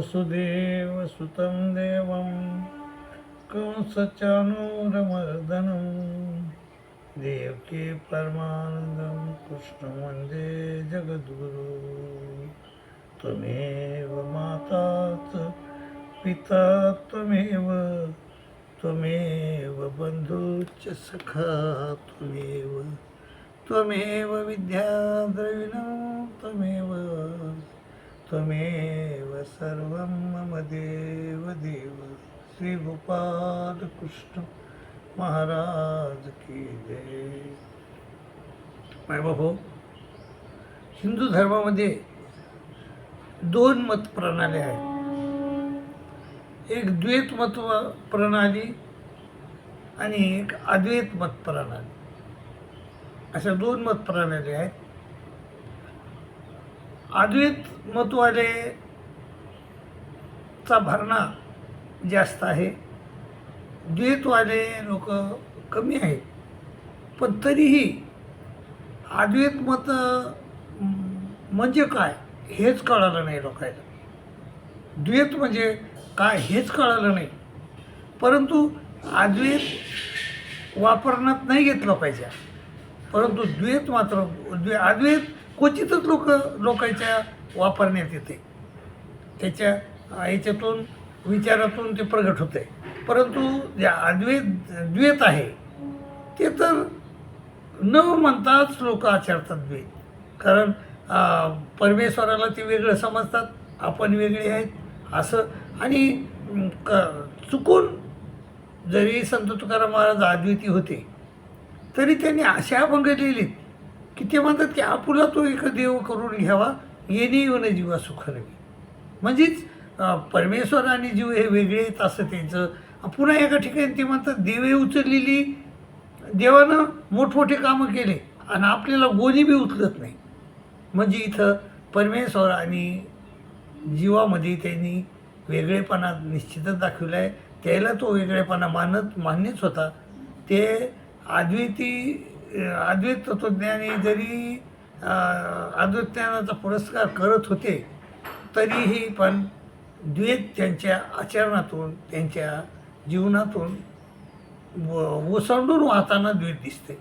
वसुदेवसुतं देवं कंसचानूरमर्दनं। देवके परमानन्दं कृष्णवन्दे जगद्गुरु। त्वमेव माता च पिता त्वमेव त्वमेव बन्धुश्च सखा त्वमेव। त्वमेव विद्याद्रविणं त्वमेव त्वमेव सर्वं मम देव देव। श्री गोपाल कृष्ण महाराज की जय। माय बाबू हिंदू धर्मामध्ये दोन मत प्रणाली आहेत. एक द्वैत मत प्रणाली आणि एक अद्वैत मत प्रणाली. अशा दोन मत प्रणाली आहेत. अद्वैत मतवालेचा भरणा जास्त आहे. द्वैतवाले लोक कमी आहेत. पण तरीही अद्वैत मत म्हणजे काय हेच कळालं नाही लोकांना द्वैत म्हणजे काय हेच कळालं नाही. परंतु अद्वैत वापरण्यात नाही घेतलं पाहिजे. परंतु द्वैत मात्र द्वे अद्वैत क्वचितच लोक लोकांच्या वापरण्यात येते. त्याच्या याच्यातून विचारातून ते प्रगट होते. परंतु जे अद्वैत द्वैत आहे ते तर न म्हणताच लोक आचरतात द्वैत कारण परमेश्वराला ते वेगळं समजतात आपण वेगळे आहेत असं. आणि क चुकून जरी संत तुकाराम महाराज अद्विती होते तरी त्यांनी अशा अभंग लिहिलेत की ते म्हणतात की आपुला तो एक देव करून घ्यावा येणे येऊन जीवा सुखरवी म्हणजेच परमेश्वर आणि जीव हे वेगळे येत असं त्यांचं. पुन्हा एका ठिकाणी ते म्हणतात देवे उचललेली देवानं मोठमोठे कामं केले आणि आपल्याला गोणी बी उचलत नाही. म्हणजे इथं परमेश्वर आणि जीवामध्ये त्यांनी वेगळेपणा निश्चितच दाखवला आहे. त्याला तो वेगळेपणा मानत मान्यच होता. ते अद्वैती अद्वैत तत्वज्ञानी जरी अद्वैतज्ञानाचा पुरस्कार करत होते तरीही पण द्वैत त्यांच्या आचरणातून त्यांच्या जीवनातून व ओसंडून वाहताना द्वैत दिसते.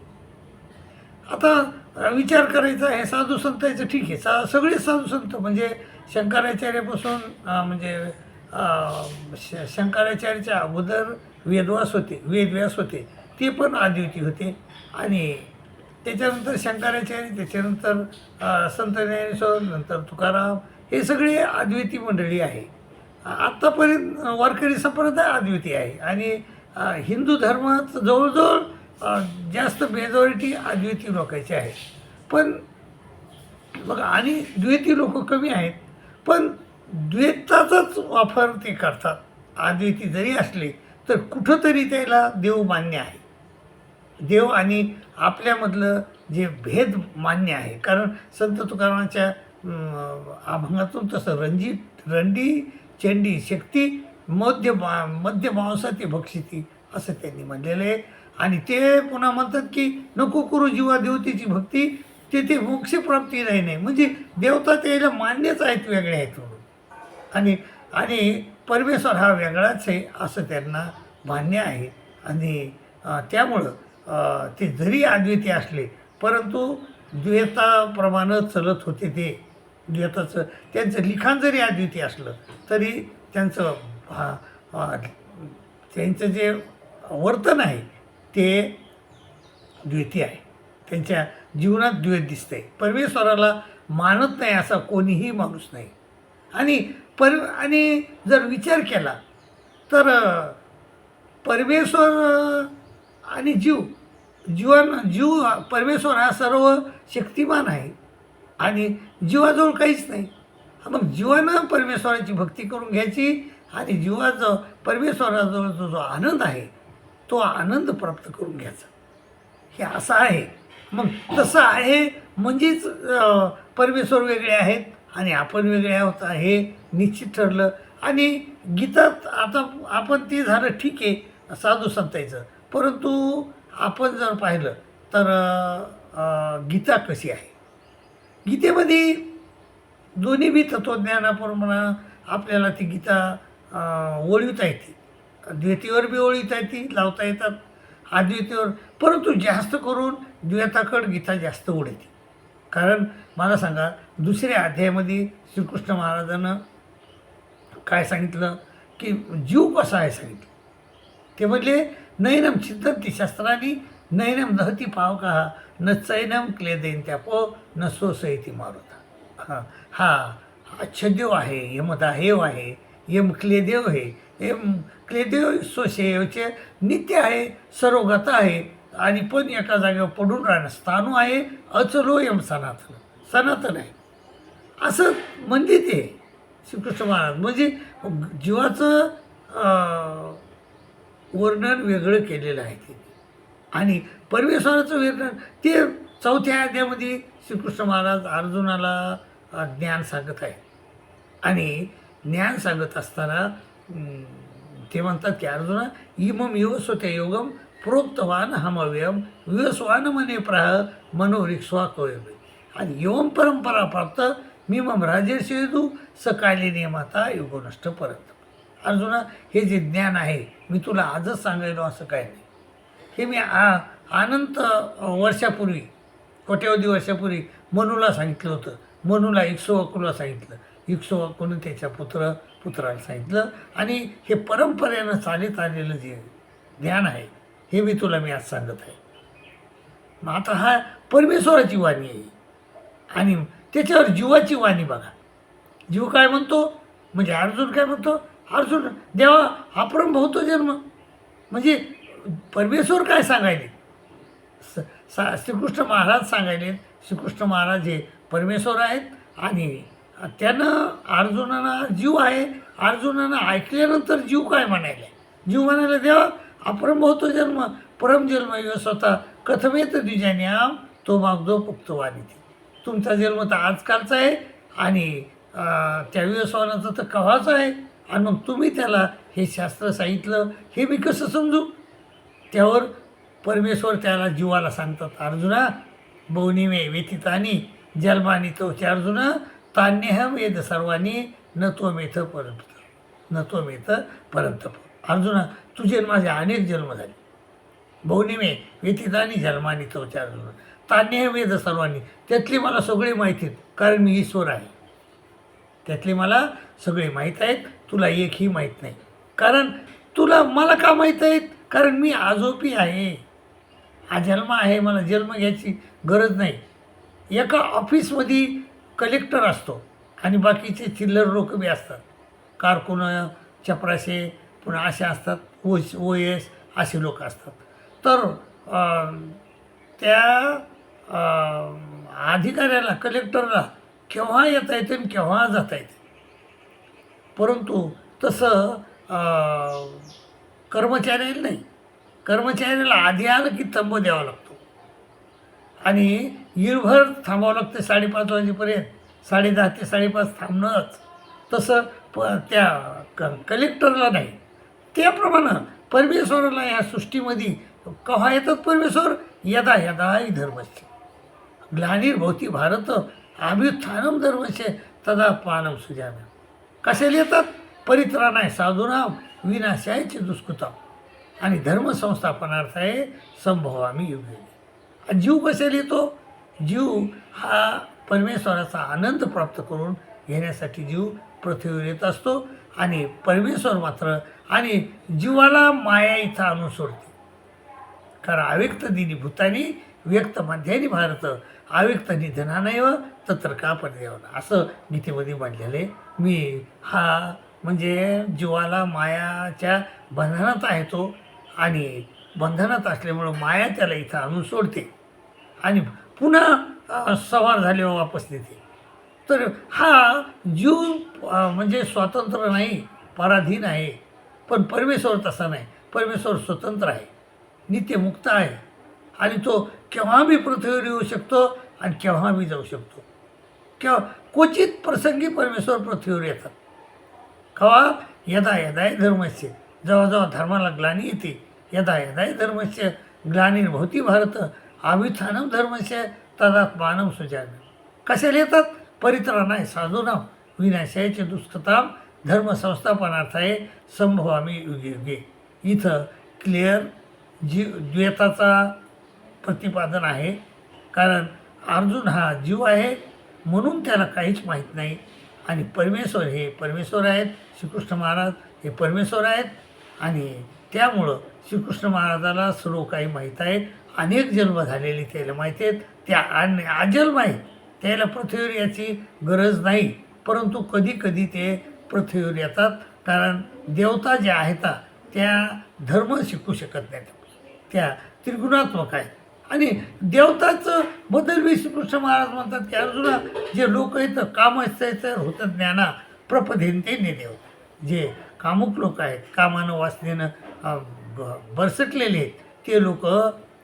आता विचार करायचा हे साधू संतांचं ठीक आहे. सा सगळे साधू संत म्हणजे शंकराचार्यापासून म्हणजे श शंकराचार्याच्या अगोदर वेदवास होते वेदव्यास होते. ते पण आदिवती होते. आणि त्याच्यानंतर शंकराचार्य त्याच्यानंतर संत ज्ञानेश्वर नंतर तुकाराम हे सगळे अद्विती मंडळी आहे. आत्तापर्यंत वारकरी संप्रदाय अद्विती आहे. आणि हिंदू धर्मात जवळजवळ जास्त मेजॉरिटी अद्विती लोकांची आहे पण बघा आणि द्वैती लोक कमी आहेत. पण द्वैताचाच वापर ते करतात. अद्वैती जरी असले तर कुठंतरी त्याला देव मान्य आहे. देव आणि आपल्यामधलं जे भेद मान्य आहे. कारण संत तुकारामांच्या अभंगातून तसं रणजित रंडी चंडी शक्ती मध्य मा मध्य मांसाती भक्षिती असं त्यांनी म्हणलेलं आहे. आणि ते पुन्हा म्हणतात की नको करू जीवा देवतेची भक्ती ते ते मोक्षप्राप्ती नाही नाही. म्हणजे देवता त्याला मान्यच आहेत वेगळे आहेत म्हणून. आणि आणि परमेश्वर हा वेगळाच आहे असं त्यांना मान्य आहे. आणि त्यामुळं ते जरी अद्वितीय असले परंतु द्वैताप्रमाणे चलत होते ते. द्वैताचं त्यांचं लिखाण जरी अद्वितीय असलं तरी त्यांचं हा- त्यांचं जे वर्तन आहे ते द्वैती आहे. त्यांच्या जीवनात द्वैत दिसतंय. परमेश्वराला मानत नाही असा कोणीही माणूस नाही. आणि पर आणि जर विचार केला तर परमेश्वर आणि जीव जीवन जीव परमेश्वर हा सर्व शक्तिमान आहे. आणि जीवाजवळ काहीच नाही. मग जीवानं परमेश्वराची भक्ती करून घ्यायची आणि जीवाचं परमेश्वराजवळ जो जो आनंद आहे तो आनंद प्राप्त करून घ्यायचा. हे असं आहे. मग तसं आहे म्हणजेच परमेश्वर वेगळे आहेत आणि आपण वेगळे आहोत हे निश्चित ठरलं. आणि गीतात आता आपण ते झालं ठीक आहे साधू संतायचं परंतु आपण जर पाहिलं तर गीता कशी आहे? गीतेमध्ये दोन्ही बी तत्त्वज्ञानाप्रमाणे आपल्याला ती गीता ओळविता येते. द्वितीवर बी ओळविता येते लावता येतात. अद्वितीवर परंतु जास्त करून द्वैताकड गीता जास्त ओढते. कारण मला सांगा दुसऱ्या अध्यायामध्ये श्रीकृष्ण महाराजानं काय सांगितलं की जीव कसा आहे सांगितलं? ते म्हणले नैनम चिंतंती शस्त्रांनी नैनम नहती पावका न चैनम क्लेदेन त्यापो न सोसयती मारुता. हां हा अच्छदेव आहे यमदाहेव आहे यम क्लेदेव आहे यम क्लेदेव सोशेवचे नित्य आहे सर्वगत आहे आणि पण एका जागेवर पडून राहणं स्थानू आहे अचलो यम सनातन सनातन आहे. असं म्हणजे ते श्रीकृष्ण महाराज. म्हणजे जीवाचं वर्णन वेगळं केलेलं आहे ते. आणि परमेश्वराचं वर्णन ते चौथ्या अध्यामध्ये श्रीकृष्ण महाराज अर्जुनाला ज्ञान सांगत आहे आणि ज्ञान सांगत असताना ते म्हणतात की अर्जुना इमम युवस्वत्या योगम प्रोक्तवान हमव्यम विवस्वान मने प्राह मनोरिक्ष्वा कवयम आणि योम परंपरा प्राप्त मी मम राजेशेदू सकाली नियमाता युगोनष्ट परत. अर्जुना हे जे ज्ञान आहे मी तुला आजच सांगायलो असं काय नाही. हे मी आ अनंत वर्षापूर्वी कोट्यावधी वर्षापूर्वी मनूला सांगितलं होतं. मनूला इक्सोवाकूला सांगितलं. इक्सोवाकूनं त्याच्या पुत्र पुत्राला सांगितलं. आणि हे परंपरेनं चालत आलेलं जे ज्ञान आहे हे मी तुला मी आज सांगत आहे. मग आता हा परमेश्वराची वाणी आहे. आणि त्याच्यावर जीवाची वाणी बघा. जीव काय म्हणतो? म्हणजे अर्जुन काय म्हणतो? अर्जुन देवा अपरम भवतो जन्म. म्हणजे परमेश्वर काय सांगायले? स सा श्रीकृष्ण महाराज सांगायले श्रीकृष्ण महाराज हे परमेश्वर आहेत आणि त्यानं अर्जुनाना जीव आहे. अर्जुनानं ऐकल्यानंतर जीव काय म्हणायला? जीव म्हणायला देवा अप्रमभवतो जन्म परम जन्म यो स्वतः कथमेत द्विजान्याम तो मागदो पुक्तवाणी तुमचा जन्म तर आजकालचा आहे आणि त्या व्यवसायाचं तर कव्हाचं आहे. आणि मग तुम्ही त्याला हे शास्त्र सांगितलं हे मी कसं समजू? त्यावर परमेश्वर त्याला जीवाला सांगतात अर्जुना बौनिमे व्यथितानी जन्मानी तो अर्जुना तान्यहम वेद सर्वांनी न तो मेथ परंत न तो मेथ परंत अर्जुना तुझे माझे अनेक जन्म झाले. बहुनिमे व्यथितानी जन्मानी तो अर्जुना तान्यह वेद सर्वांनी त्यातली मला सगळी माहिती आहेत कारण मी ईश्वर आहे. त्यातली मला सगळे माहीत आहेत तुला एकही माहीत नाही. कारण तुला मला का माहीत आहेत? कारण मी आजोपी आहे. हा जन्म आहे मला जन्म घ्यायची गरज नाही. एका ऑफिसमध्ये कलेक्टर असतो आणि बाकीचे चिल्लर लोक बी असतात. कारकुन चपराशे पुन्हा असे असतात ओ ओ एस असे लोक असतात. तर त्या अधिकाऱ्याला कलेक्टरला केव्हा येता येते आणि केव्हा जाता येते? परंतु तसं कर्मचाऱ्याला नाही. कर्मचाऱ्याला आधी आलं की तंब द्यावा लागतो. आणि येळभर थांबावं लागते साडेपाच वाजेपर्यंत. साडेदहा ते साडेपाच थांबणंच. तसं प त्या क कलेक्टरला नाही. त्याप्रमाणे परमेश्वराला या सृष्टीमध्ये कव्हा येतात परमेश्वर? यदा यदा ही धर्मस्य. ग्लानिर्भवती भारत अभ्युत्थानम धर्मस्य तदा पानम सुजाम्य कशाला येतात? परित्राणाय साधुनाम विनाशायचे दुष्कृताम आणि धर्मसंस्थापनार्थाय संभवामी युग. जीव कशाला येतो? जीव हा परमेश्वराचा आनंद प्राप्त करून घेण्यासाठी जीव पृथ्वीवर येत असतो आणि परमेश्वर मात्र आणि जीवाला माया इथं आणून सोडते कारण अव्यक्त दिनी भूतानी व्यक्त माध्यानी भारत अव्यक्त निधनानैव तत्र का परदेवना असं गीतेमध्ये म्हटलेले आहे मी हा म्हणजे जीवाला मायाच्या बंधनात आहे तो आणि बंधनात असल्यामुळं माया त्याला इथं आणून सोडते. आणि पुन्हा सवार झाल्यावर वापस देते. तर हा जीव म्हणजे स्वातंत्र्य नाही पराधीन आहे. पण परमेश्वर तसा नाही. परमेश्वर स्वतंत्र आहे. नित्यमुक्त आहे. आणि तो केव्हा मी पृथ्वीवर येऊ शकतो आणि केव्हा मी जाऊ शकतो? केव्हा? क्वचित प्रसंगी परमेश्वर पृथ्वीवर येतात. कवा? यदा यदाय धर्मस्य. जेव्हा जेव्हा धर्माला ग्लानी येते यदा यदाय धर्मस्य. ग्लानीर्भवती भारत. आविथानम धर्मस्य. तदात्मानम सुजान. कशाला येतात? परित्राणाय साधूनाम विनाशायचे दुष्कताम धर्म संस्थापनार्थाय संभवामी युगे युगे. इथं क्लिअर जी द्वेताचा प्रतिपादन आहे. कारण अर्जुन हा जीव आहे म्हणून त्याला काहीच माहीत नाही. आणि परमेश्वर हे परमेश्वर आहेत श्रीकृष्ण महाराज हे परमेश्वर आहेत. आणि त्यामुळं श्रीकृष्ण महाराजाला सर्व काही माहीत आहे अनेक जन्म झालेले त्याला माहिती आहेत. त्या आणि अजन्म आहे त्याला पृथ्वीवर याची गरज नाही. परंतु कधी कधी ते पृथ्वीवर येतात. कारण देवता ज्या आहेत त्या धर्म शिकू शकत नाहीत. त्या त्रिगुणात्मक आहेत. आणि देवताचं बद्दल बी श्रीकृष्ण महाराज म्हणतात की अर्जुना जे लोक आहेत काम तर होतं ज्ञाना प्रपदेनते देव जे कामुक लोक आहेत कामानं वासनेनं बरसटलेले आहेत ते लोक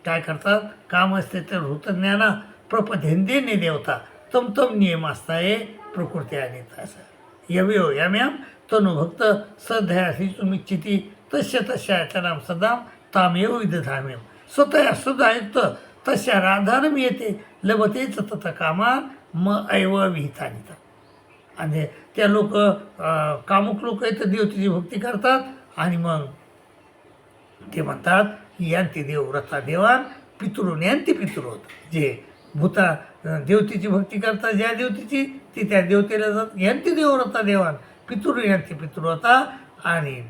काय करतात? काम असते तर होतं ज्ञाना प्रपदेंदेने देवता तम तम नियम असताय प्रकृती आणि असं यवयो यम्याम तनुभक्त सध्यासी तुमिच्छिती तस्य तस्य नाम सदाम तामेव विदधाम्यम. स्वतः सुधायुक्त तशा राधानं येते. लभतेच तथ कामा म ऐव विहितानिता आणि त्या लोक कामुक लोक आहेत तर देवतेची भक्ती करतात आणि मग ते म्हणतात यांती देव रथा देवान पितृन यांती पितृ होत जे भूता देवतेची भक्ती करतात ज्या देवतेची ती त्या देवतेला जात यांती देव रथा देवान पितृ यांती पितृ होता आणि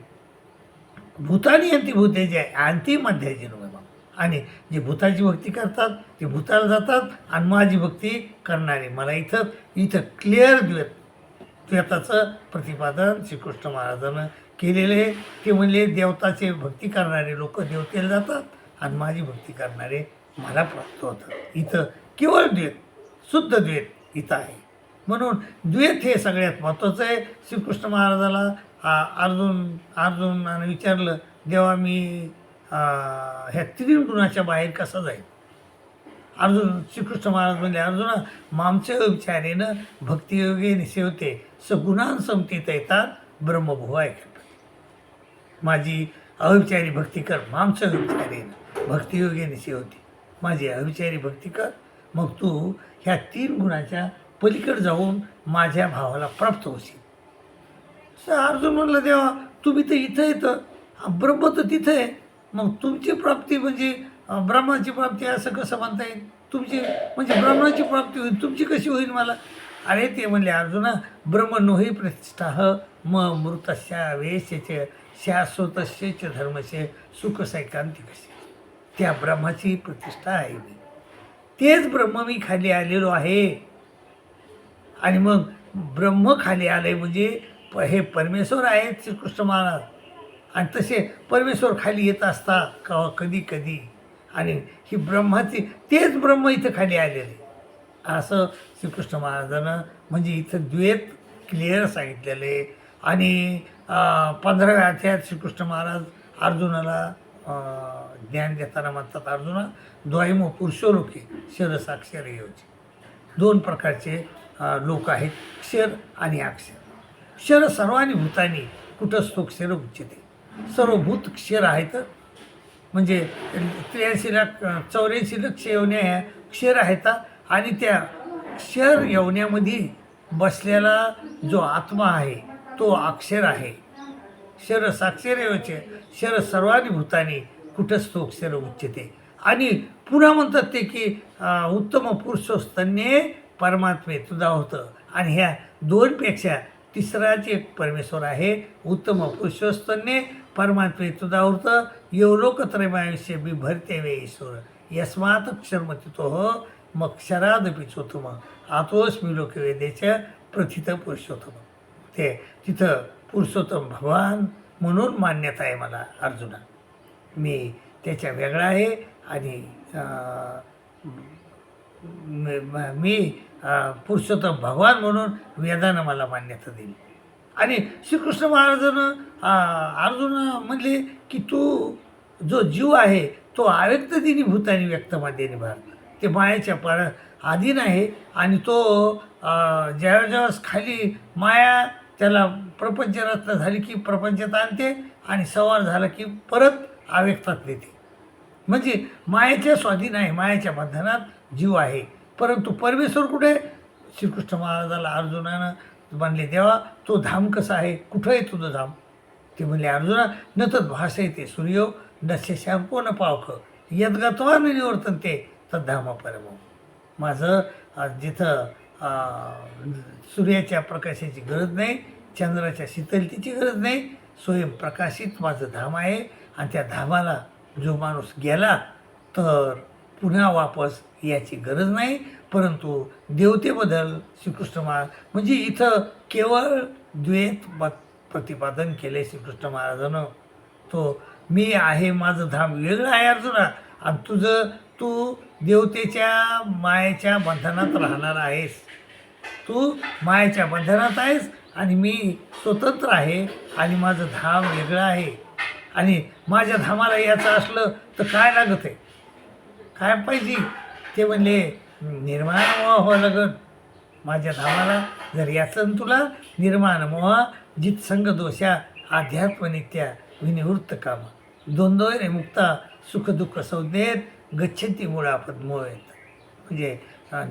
भूतानी यांती भूते जे अंती मध्याची मग आणि जे भूताची भक्ती करतात ते भूताला जातात आणि माझी भक्ती करणारे. मला इथं इथं क्लिअर द्वेत द्वैताचं प्रतिपादन श्रीकृष्ण महाराजानं केलेलं आहे. ते म्हणले देवताचे भक्ती करणारे लोक देवतेला जातात आणि माझी भक्ती करणारे मला प्राप्त होतात. इथं केवळ द्वेत शुद्ध द्वेत इथं आहे. म्हणून द्वेत हे सगळ्यात महत्त्वाचं आहे. श्रीकृष्ण महाराजाला अर्जुन अर्जुनानं विचारलं देवा मी ह्या तीन गुणाच्या बाहेर कसा जाईल? अर्जुन श्रीकृष्ण महाराज म्हणले अर्जुना मामच्या विचारेनं भक्तियोगे निसेवते सगुणां संमतीत येतात ब्रह्मभुवाय माझी अविचारी भक्ती कर मामचं विचारेनं भक्तियोगे निसेवते. माझी अविचारी भक्ती कर मग तू ह्या तीन गुणाच्या पलीकडे जाऊन माझ्या भावाला प्राप्त होशील. स- अर्जुन म्हणलं देवा तुम्ही तर इथं येतं. ब्रह्म तर तिथं आहे. मग तुमची प्राप्ती म्हणजे ब्रह्माची प्राप्ती असं कसं म्हणता येईल? तुमची म्हणजे ब्रह्माची प्राप्ती होईल तुमची कशी होईल मला? अरे ते म्हणले अर्जुना ब्रह्म नोही प्रतिष्ठा म मृतस्या वेशचे शाश्वतस्य च धर्मचे सुख सैकांतिकसे त्या ब्रह्माची प्रतिष्ठा आहे. मी तेच ब्रह्म मी खाली आलेलो आहे. आणि मग ब्रह्म खाली आले म्हणजे प हे परमेश्वर आहेत श्रीकृष्ण महाराज. आणि तसे परमेश्वर खाली येत असतात का कधी कधी. आणि ही ब्रह्माची तेच ब्रह्म इथं खाली आलेले. असं श्रीकृष्ण महाराजानं म्हणजे इथं द्वैत क्लिअर सांगितलेलं. आहे आणि पंधराव्या अध्यायात श्रीकृष्ण महाराज अर्जुनाला ज्ञान देताना म्हणतात अर्जुना द्वैम पुरुषोलोके शरसाक्षर योजी. दोन प्रकारचे लोक आहेत क्षर आणि अक्षर. क्षर सर्वांनी भूतानी कुठंच तो क्षर उच्चते सर्व क्षीर आहेत. म्हणजे त्र्याऐंशी लाख चौऱ्याऐंशी लक्ष येवण्या ह्या क्षर आहेत. आणि त्या क्षर येवण्यामध्ये बसलेला जो आत्मा आहे तो अक्षर आहे. शर साक्षर एवचे शर सर्वांनी भूताने कुठंच तो अक्षर उच्चते. आणि पुन्हा म्हणतात ते की उत्तम पुरुषोस्तन्ये परमात्मे तुझा होतं. आणि ह्या दोनपेक्षा तिसराच एक परमेश्वर आहे. उत्तम पुरुषोस्तन्ये परमात्मे तुदावृत्तं येवलोकत्रयमायुष्य बिभरते वे ईश्वर. यस्मात क्षरमती तो हो मग चोतम आतोस्मी लोक प्रथित पुरुषोत्तम. ते तिथं पुरुषोत्तम भगवान म्हणून मान्यता आहे मला अर्जुना. मी त्याच्या वेगळा आहे आणि मी पुरुषोत्तम भगवान म्हणून वेदानं मला मान्यता दिली. आणि श्रीकृष्ण महाराजानं अर्जुन म्हणले की तू जो जीव आहे तो अव्यक्त दिनी भूतानी व्यक्त माध्यनी भारत. ते मायाच्या पर अधीन आहे आणि तो अं, ज्यावेळेस ज्यावेळेस खाली माया त्याला प्रपंच रचना झाली की प्रपंचात आणते आणि सवार झाला की परत अव्यक्तात देते म्हणजे मायेच्या स्वाधीन आहे मायाच्या बंधनात जीव आहे. परंतु परमेश्वर कुठे? श्रीकृष्ण महाराजाला अर्जुनानं म्हणले देवा तो धाम कसा आहे? कुठं आहे तुझं धाम? ते म्हणले अर्जुना न तत् भाषे ते सूर्यो नस्य शॅम्पो न पावख. यदगत्वानं न निवर्तन ते तद्धामा परम माझं जिथं सूर्याच्या प्रकाशाची गरज नाही चंद्राच्या शीतलतेची गरज नाही स्वयंप्रकाशित माझं धाम आहे. आणि त्या धामाला जो माणूस गेला तर पुन्हा वापस याची गरज नाही परंतु देवतेबद्दल श्रीकृष्ण महाराज म्हणजे इथं केवळ द्वैत प्रतिपादन केले श्रीकृष्ण महाराजानं. तो मी आहे माझं धाम वेगळं आहे अर्जुना. आणि तुझं तू देवतेच्या मायेच्या बंधनात राहणार आहेस. तू मायेच्या बंधनात आहेस आणि मी स्वतंत्र आहे आणि माझं धाम वेगळं आहे. आणि माझ्या धामाला याचं असलं तर काय लागत आहे काय पाहिजे? ते म्हणले निर्माण मोह हो व्हावं लागत माझ्या धामाला जर याचं तुला निर्माण मोह जितसंग दोषा आध्यात्मनित्या विनिवृत्त काम. रे मुक्ता सुख दुःख संज्ञेत गच्छती मुळापद मोह येत. म्हणजे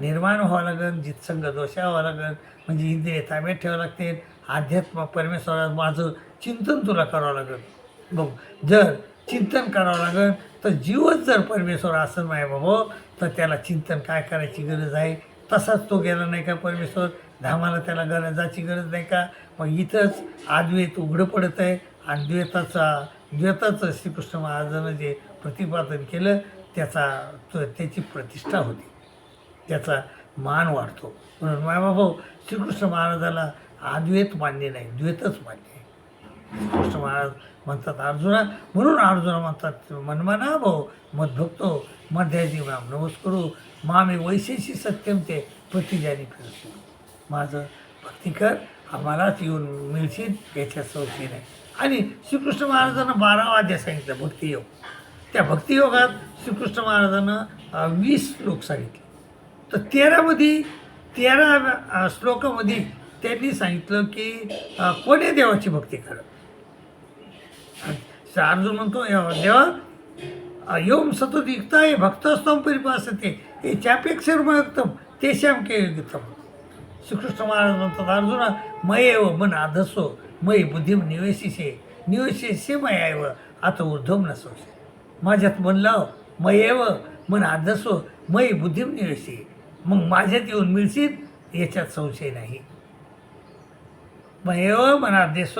निर्माण हो व्हावं लागेल जितसंग दोषा हो व्हावं लागेल म्हणजे इंद्रिय ताब्यात ठेवावं लागते अध्यात्म परमेश्वरात माझं चिंतन तुला करावं लागेल. बघ जर चिंतन करावं लागेल. तर जीवच जर परमेश्वर असं नाही बाबा तर त्याला चिंतन काय करायची गरज आहे? तसाच तो गेला नाही का परमेश्वर? धामाला त्याला गरजाची गरज नाही का? मग इथंच अद्वैत उघडं पडत आहे आणि द्वैताचा द्वैताचं श्रीकृष्ण महाराजानं जे प्रतिपादन केलं त्याचा तो- त्याची प्रतिष्ठा होती. त्याचा मान वाढतो. म्हणून मायबाभाऊ श्रीकृष्ण महाराजाला अद्वैत मान्य नाही द्वैतच मान्य कृष्ण श्रीकृष्ण महाराज म्हणतात अर्जुना म्हणून अर्जुना म्हणतात मनमाना भाऊ मदभक्तो मध्याजी माम नमस्करू मामे वैशेषी सत्यम ते प्रतिजानी फिरतो माझं भक्ती कर आम्हालाच येऊन मिळशील याच्या सौशी नाही. आणि श्रीकृष्ण महाराजांना बारावा अध्याय सांगितलं भक्तियोग त्या भक्तियोगात श्रीकृष्ण महाराजांना वीस श्लोक सांगितले. तर तेरामध्ये तेरा श्लोकामध्ये त्यांनी सांगितलं की कोणी कोण्या देवाची भक्ती करत? अर्जुन म्हणतो देवा योम सतत भक्तस्तम परिपासते हे चापेक्षर युक्तम ते श्याम के श्रीकृष्ण महाराज म्हणतात अर्जुना मयेव मन आधसो मय बुद्धिम निवेशिसे निवेशिसे मयाव आता ऊर्ध्वम नसोसे माझ्यात मन लाव मयेव मन आधसो मय बुद्धिम निवेशी मग माझ्यात येऊन मिळशील याच्यात संशय नाही मयेव मनादेश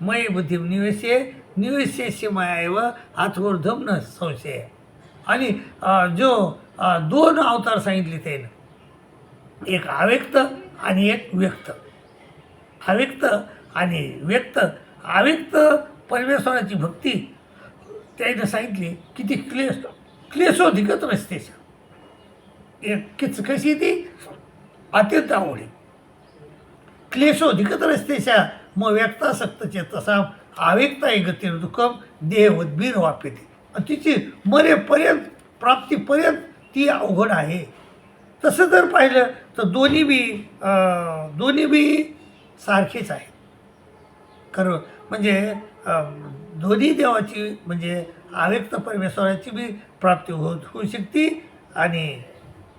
मय बुद्धिम निवेशे निवेशेशी आत्मोर्धम न संशय. आणि जो दोन अवतार सांगितले त्यानं. एक अव्यक्त आणि एक व्यक्त. अव्यक्त आणि व्यक्त. अव्यक्त परमेश्वराची भक्ती. त्यानं सांगितली की ती क्लेश क्लेशोधिकच रस्तेच्या एक किच कशी ती अत्यंत आवडी क्लेशोधिकत रस्तेच्या मग व्यक्तासक्तचे तसा आवेगता गती दुःखम देह उद्बीर वापिते. तिची मरेपर्यंत प्राप्तीपर्यंत ती अवघड आहे. तसं जर पाहिलं तर दोन्ही बी दोन्ही बी सारखेच आहे खरं म्हणजे दोन्ही देवाची म्हणजे अव्यक्त परमेश्वराची बी प्राप्ती होत होऊ शकते आणि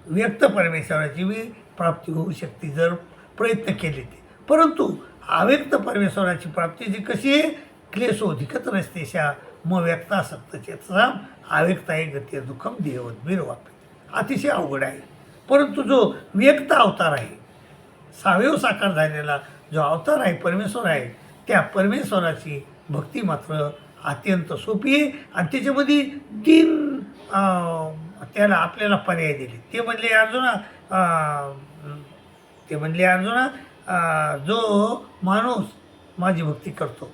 व्यक्त परमेश्वराची बी प्राप्ती होऊ शकते जर प्रयत्न केले ते. परंतु अव्यक्त परमेश्वराची प्राप्ती जी कशी आहे क्लेशोधिकत म मग व्यक्तासक्त चेतसा अव्यक्त आहे गती दुःखम देहवद्बीर वापे अतिशय अवघड आहे. परंतु जो व्यक्त अवतार आहे सावेव साकार झालेला जो अवतार आहे परमेश्वर आहे त्या परमेश्वराची भक्ती मात्र अत्यंत सोपी आहे. आणि त्याच्यामध्ये तीन त्याला आपल्याला पर्याय दिले. ते म्हणले अर्जुना अं, ते म्हणले अर्जुना अं, जो माणूस माझी भक्ती करतो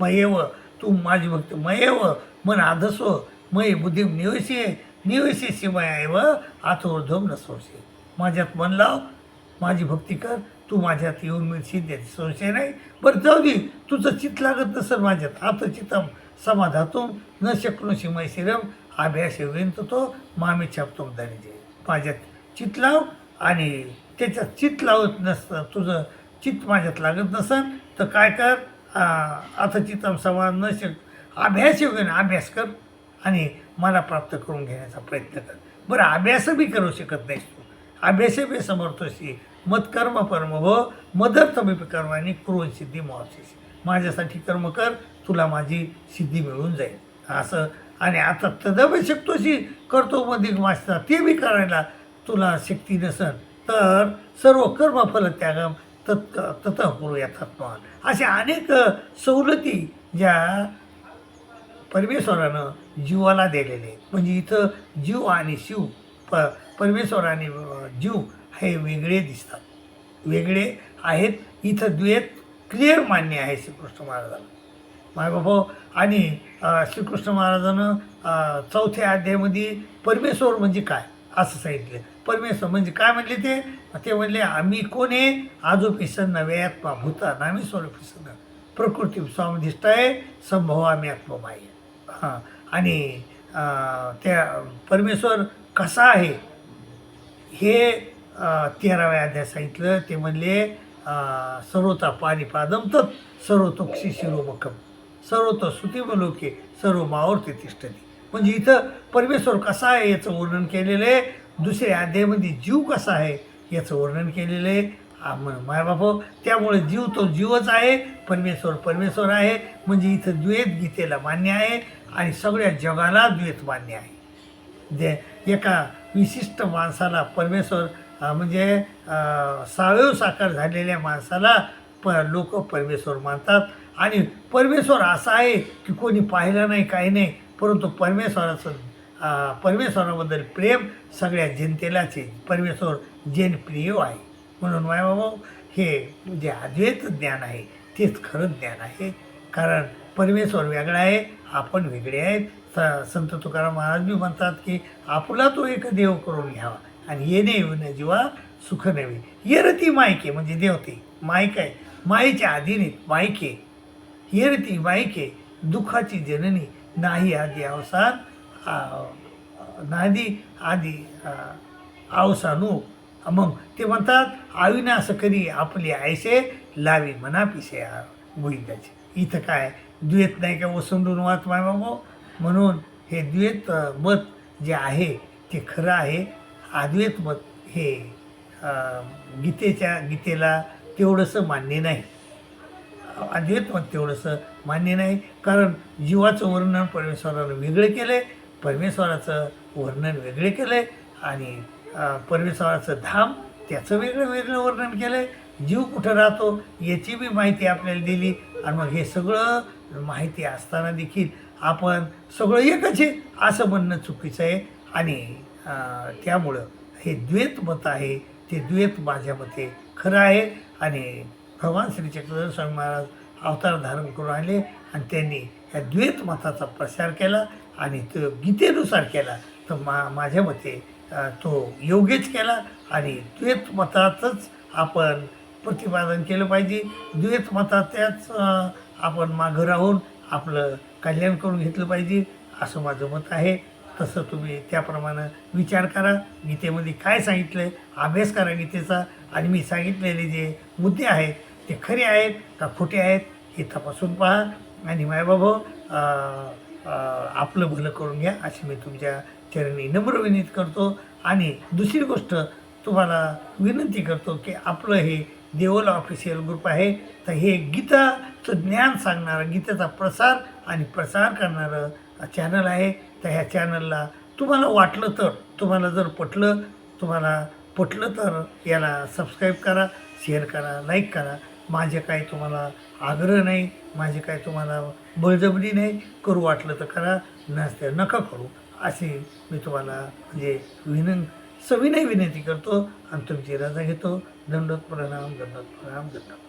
मयेव तू माझी भक्त मयेव मन आधस्व मय बुद्धी निवशी निवशी शिमयाव आतोर्धम नसवशे माझ्यात मन लाव माझी भक्ती कर तू माझ्यात येऊन मिळशील याची संशय नाही. बरं जाऊ दे तुझं चित लागत नसेल माझ्यात आता चितम समाधातून न शकलो शिमय शिरम अभ्यास विंत तो मामी छापतो धनिजय माझ्यात चित लाव आणि त्याच्यात चित लावत नसतं तुझं चित माझ्यात लागत नसेल तर काय कर? आ, आता चितम न शक अभ्यास योग्य अभ्यास कर आणि मला प्राप्त करून घेण्याचा प्रयत्न कर. बरं अभ्यास बी करू शकत नाहीस तू. अभ्यास बी समर्थोशी मत्कर्म परम हो कर्म कर्माने क्रोध सिद्धी मोहसिस माझ्यासाठी कर्म कर तुला माझी सिद्धी मिळून जाईल. असं. आणि आता तदव शक्तोशी करतो मधिक मास्ता ते बी करायला तुला शक्ती नसन तर सर्व कर्मफल त्यागम तत् तत करू यथात्मान. अशा अनेक सवलती ज्या परमेश्वरानं जीवाला दिलेले आहेत. म्हणजे इथं जीव आणि शिव प परमेश्वर आणि जीव हे वेगळे दिसतात. वेगळे आहेत. इथं द्वेत क्लिअर मान्य आहे श्रीकृष्ण महाराजांना. मायबाबा आणि श्रीकृष्ण महाराजानं चौथ्या अध्यायामध्ये परमेश्वर म्हणजे काय? असं सांगितलं. परमेश्वर म्हणजे काय म्हणले ते? ते म्हणले आम्ही कोण आहे? आजो पिसन आत्मा भूतान. आम्ही स्वरूप पिसन प्रकृती स्वामधिष्ठाय संभव आम्ही आत्ममाय हां. आणि त्या परमेश्वर कसा आहे? हे तेराव्या अध्याय सांगितलं. ते म्हणले सर्वता पाणीपादम तत् सर्वतोक्षी शिरोमुखम सर्वतो सुतिमलोके सर्व मावरते तिष्ठते म्हणजे इथं परमेश्वर कसा आहे याचं वर्णन केलेलं आहे. दुसऱ्या अध्यायामध्ये जीव कसा आहे याचं वर्णन केलेलं आहे. मायबाप त्यामुळे जीव तो जीवच आहे परमेश्वर परमेश्वर आहे. म्हणजे इथं द्वैत गीतेला मान्य आहे आणि सगळ्या जगाला द्वैत मान्य आहे. जे एका विशिष्ट माणसाला परमेश्वर म्हणजे सावेव सावयव साकार झालेल्या माणसाला प लोक परमेश्वर मानतात. आणि परमेश्वर असा आहे की कोणी पाहिलं नाही काही नाही परंतु परमेश्वराचं परमेश्वराबद्दल प्रेम सगळ्या जनतेलाच आहे. परमेश्वर जनप्रिय आहे. म्हणून बाबा हे जे अद्वैत ज्ञान आहे तेच खरं ज्ञान आहे. कारण परमेश्वर वेगळा आहे आपण वेगळे आहेत. स संत तुकाराम महाराज बी म्हणतात की आपला तो एक देव करून घ्यावा आणि येणे येऊन जीवा सुख नव्हे येरती मायके म्हणजे देवते मायक आहे. मायेच्या अधीन मायके. येरती मायके दुःखाची जननी. नाही आधी अवसान आ- नादी आधी अवसानू. मग ते म्हणतात अविनाश करी आपली आयसे लावी मनापिसे गोविंदाचे. इथं काय द्वेत नाही का वसंडून वाच माय बाबो म्हणून हे द्वेत मत जे आहे ते खरं आहे. अद्वैत मत हे गीतेच्या गीतेला तेवढंसं मान्य नाही. अद्वैत मत तेवढंसं मान्य नाही. कारण जीवाचं वर्णन परमेश्वरानं वेगळं केलं आहे परमेश्वराचं वर्णन वेगळे केलं आहे आणि परमेश्वराचं धाम त्याचं वेगळं वेगळं वर्णन केलं. आहे जीव कुठं राहतो याची बी माहिती आपल्याला दिली आणि मग हे सगळं माहिती असताना देखील आपण सगळं एकच आहे असं म्हणणं चुकीचं आहे. आणि त्यामुळं हे द्वैत मत आहे ते द्वैत माझ्या मते खरं आहे. आणि भगवान श्री चक्रधर स्वामी महाराज अवतार धारण करून आले आणि त्यांनी या द्वैत मताचा प्रसार केला आणि तो गीतेनुसार केला. तर मा माझ्या मते तो योग्यच केला आणि द्वैत मताचंच आपण प्रतिपादन केलं पाहिजे. द्वैत मताच्याच आपण मागं राहून आपलं कल्याण करून घेतलं पाहिजे असं माझं मत आहे. तसं तुम्ही त्याप्रमाणे विचार करा. गीतेमध्ये काय सांगितलं आहे अभ्यास करा गीतेचा. आणि मी सांगितलेले जे मुद्दे आहेत ते खरे आहेत का खोटे आहेत हे तपासून पहा. आणि मायबाबा आपलं भलं करून घ्या. अशी मी तुमच्या चरणी नम्र विनंती करतो. आणि दुसरी गोष्ट तुम्हाला विनंती करतो की आपलं हे देवल ऑफिशियल ग्रुप आहे. तर हे गीताचं ज्ञान सांगणारं गीतेचा प्रसार आणि प्रसार करणारं चॅनल आहे. तर ह्या चॅनलला तुम्हाला वाटलं तर तुम्हाला जर पटलं तुम्हाला पटलं तर याला सबस्क्राईब करा शेअर करा लाईक करा. माझे काही तुम्हाला आग्रह नाही माझे काही तुम्हाला बळजबरी नाही करू वाटलं तर करा नसते नका करू. अशी मी तुम्हाला म्हणजे विनं सविनय विनंती करतो आणि तुमची रजा घेतो. दंडोत प्रणाम दंडोत प्रणाम दंडोत